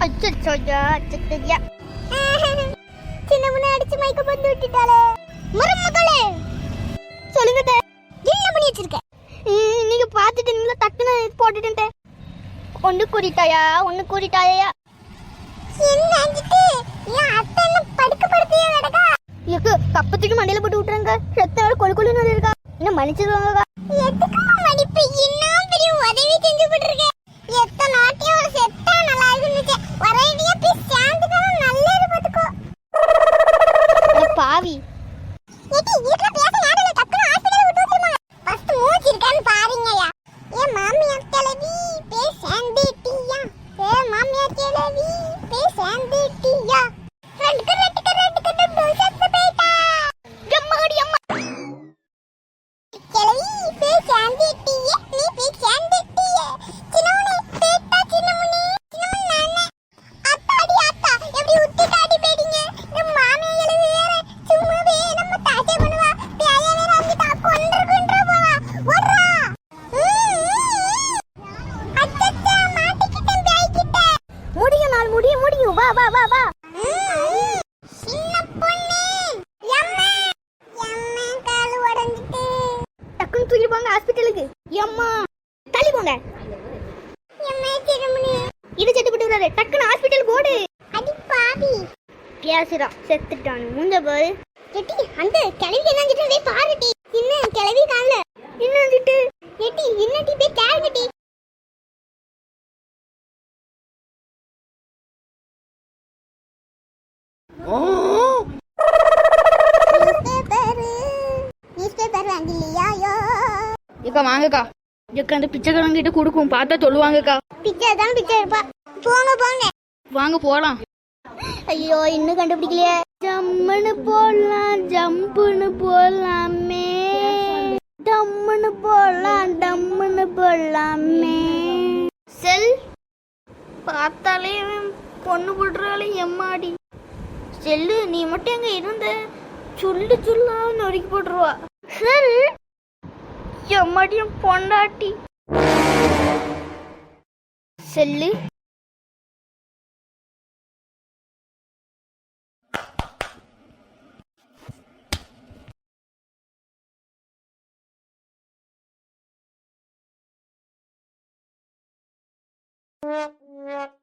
அச்சச்சோயா அச்சச்சோயா சின்ன முன்ன அடிச்சு மயக்க பண்ணி விட்டுட்டாளே. மருமகளே சொல்லுங்க அத்தை. என்ன பண்ணி வச்சிருக்க? ம், நீங்க பார்த்துட்டு நீங்க டக்குன்னு போட்டுட்டேன் ஒண்ணு கூறிட்டாயா? ஒண்ணு கூறிட்டாயா? என்ன அஞ்சிட்டு? என் அத்தை என்ன படுக்க படுத்தியே கிடக்கா? எக்கு கப்பத்துக்கு மண்டையில போட்டு விட்டுறாங்க ரத்தம் கொழு கொழுன்னு இருக்கா இன்னும் மன்னிச்சிருவாங்க வா வா வா வா. டக்குன்னு போங்க ஹாஸ்பிட்டலுக்கு. எம்மா தள்ளி போங்க. இது செத்து போட்டு வராரு டக்குன்னு ஹாஸ்பிட்டல் போடு. அடி பாவி செத்துட்டான். முந்த பாரு. எட்டி அந்த கிளம்பி என்ன ஏக்கா வாங்கக்கா. ஏக்கா அந்த பிச்சைக்காரங்கிட்ட கொடுக்கும். பார்த்தா சொல்லுவாங்கக்கா. பிச்சை தான் பிச்சை இருப்பா போங்க போங்க. வாங்க போலாம். ஐயோ இன்னும் கண்டுபிடிக்கலையே. ஜம்முன்னு போடலாம் ஜம்புன்னு போடலாமே டம்முன்னு போடலாம் டம்முன்னு போடலாமே செல். பார்த்தாலே பொண்ணு போடுறாளே எம்மாடி. செல்லு நீ மட்டும் எங்க இருந்த? சுள்ளு சொல்லான்னு நொறுக்கி போட்டுருவா. செல் எம்மடியும் பொண்டாட்டி. செல்லு. Yeah.